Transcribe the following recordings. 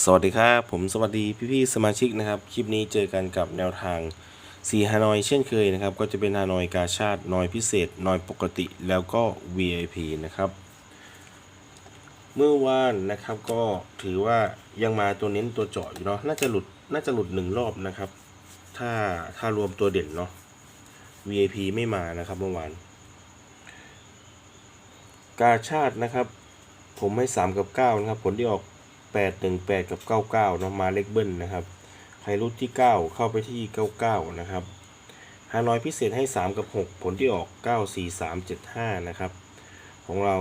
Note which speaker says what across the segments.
Speaker 1: สวัสดีครับ ผมสวัสดีพี่ๆสมาชิกนะครับ คลิปนี้เจอกันกับแนวทางสีฮานอยเช่นเคยนะครับ ก็จะเป็นฮานอยกาชาตินอยพิเศษนอยปกติแล้วก็ VIP นะครับ เมื่อวานนะครับก็ถือว่ายังมาตัวเน้นตัวเจาะอยู่เนาะน่าจะหลุดน่าจะหลุดหนึ่งรอบนะครับ ถ้าถ้ารวมตัวเด่นเนาะ VIP ไม่มานะครับเมื่อวาน กาชาตินะครับ ผมให้ 3 กับ 9 นะครับ ผลที่ออก 8 1 8 กับ 99เนาะมาเลขเบิ้ลนะครับใครรุดที่ 9 เข้าไปที่ 99 นะครับฮานอยพิเศษให้ 3 กับ 6 ผลที่ออก 9 4 3 7 5 นะครับ ของเรา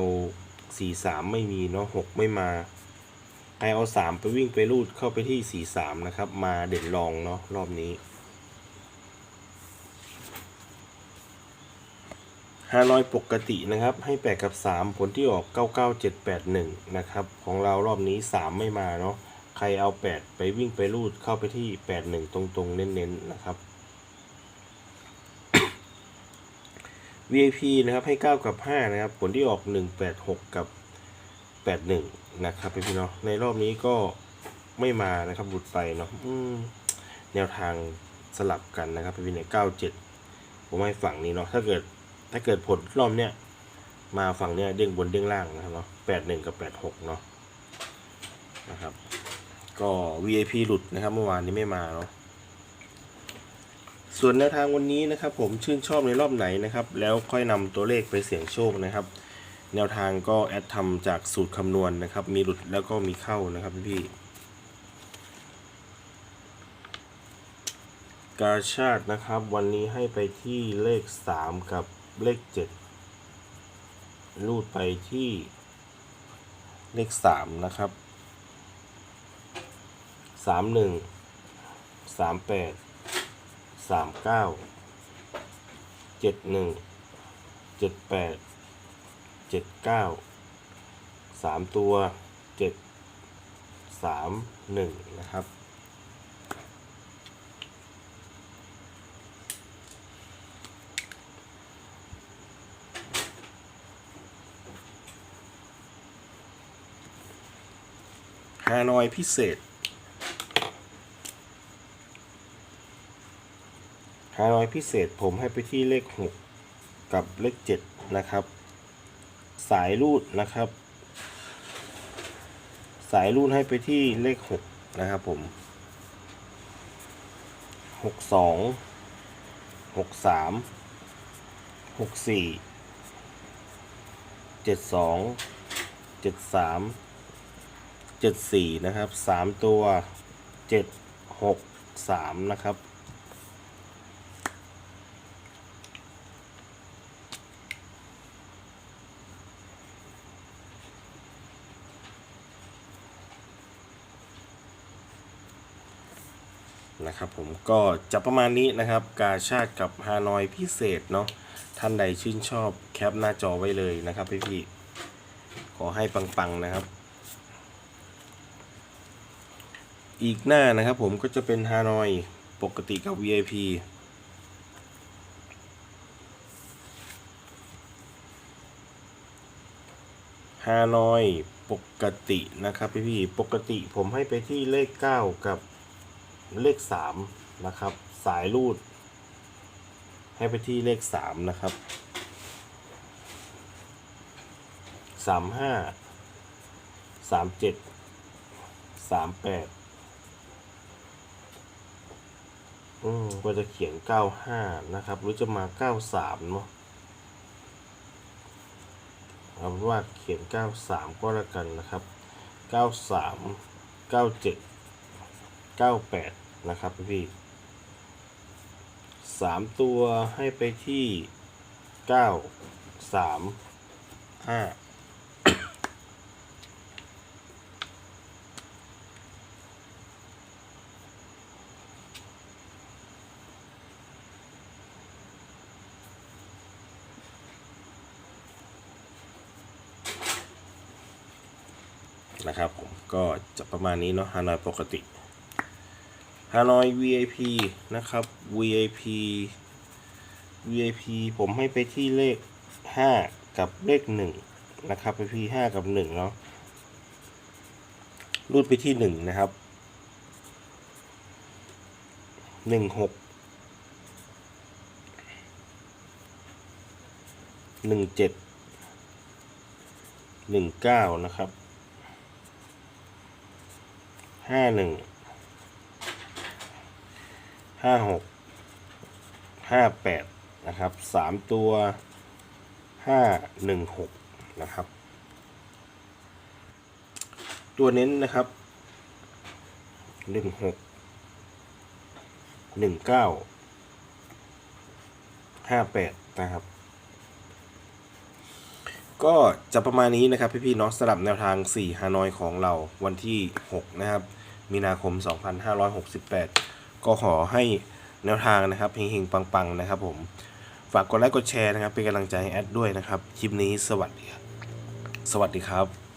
Speaker 1: 4 3 ไม่มีเนาะ6ไม่มา ใครเอา 3 ไปวิ่งไปรูดเข้าไปที่ 4 3 นะครับ มาเด่นรองเนาะรอบนี้ ฮานอยปกตินะครับ ให้ 8 กับ 3 ผลที่ออก 99781 นะครับ ของเรารอบนี้ 3 ไม่มาเนาะใครเอา 8 ไปวิ่งไปรูดเข้าไปที่ 81 ตรงๆ เน้นๆ นะครับ VIP นะครับให้ 9 กับ 5 นะครับ ผลที่ออก 186 กับ 81 นะครับพี่ๆเนาะในรอบนี้ก็ไม่มานะครับหลุดไปเนาะแนวทางสลับกันนะครับพี่เนี่ย97 ผมให้ฝั่งนี้เนาะถ้าเกิด ถ้าเกิดผลรอบเนี้ยมาฝั่งเนี้ยเด้งบนเด้งล่างนะครับเนาะแปดหนึ่งกับแปดหกเนาะนะครับ ก็ VIP หลุดนะครับ เมื่อวานนี้ไม่มาเนาะส่วนแนวทางวันนี้นะครับ ผมชื่นชอบในรอบไหนนะครับ แล้วค่อยนำตัวเลขไปเสี่ยงโชคนะครับ แนวทางก็แอดทำจากสูตรคำนวณนะครับ มีหลุดแล้วก็มีเข้านะครับพี่กาชาตินะครับ วันนี้ให้ไปที่เลข 3 กับ เลข7รูดไปที่เลข3นะครับ31 38 39 71 78 79 3ตัว7 3 1นะครับ ฮานอยพิเศษ ฮานอยพิเศษผมให้ไปที่เลข 6 กับเลข 7 นะครับ สายรูดนะครับ สายรูดให้ไปที่เลข 6 นะครับผม 62 63 64 72 73 เจ็ดสี่นะครับสามตัวเจ็ดหกสามนะครับ นะครับผมก็จะประมาณนี้นะครับ กาชาติกับฮานอยพิเศษเนาะท่านใดชื่นชอบแคปหน้าจอไว้เลยนะครับพี่ๆขอให้ปัง ๆ นะครับ อีกหน้านะครับผมก็จะเป็นฮานอยปกติกับ VIP ฮานอยปกตินะครับพี่พี่ๆปกติผมให้ไปที่เลข 9 กับเลข 3 นะครับ สายรูด ให้ไปที่เลข 3 นะครับ 35 37 38 อืมก็จะเขียน95นะครับ หรือจะมา93เนาะเอาเป็นว่าเขียน93ก็แล้วกันนะครับ93 97 98นะครับพี่สามตัวให้ไปที่9 3 5 นะครับผมก็จะประมาณนี้เนาะฮานอยปกติฮานอย VIP นะครับ VIP VIP ผมให้ไปที่เลข 5 กับเลข 1 นะครับไปพี่5กับ 1 เนาะรูดไปที่หนึ่งนะครับหนึ่งหกหนึ่งเจ็ดหนึ่งเก้านะครับ ห้าหนึ่งห้าหกห้าแปดนะครับสามตัวห้าหนึ่งหกนะครับ ตัวเน้นนะครับหนึ่งหกหนึ่งเก้าห้าแปดนะครับก็จะประมาณนี้นะครับพี่ๆเนาะสำหรับแนวทาง 4 ฮานอยของเราวันที่ 6 นะครับ มีนาคม 2568 ก็ขอให้แนวทางนะครับเฮงๆ ปังๆ นะครับผม ฝากกดไลค์กดแชร์นะครับ เป็นกำลังใจให้แอดด้วยนะครับ คลิปนี้สวัสดีครับ สวัสดีครับ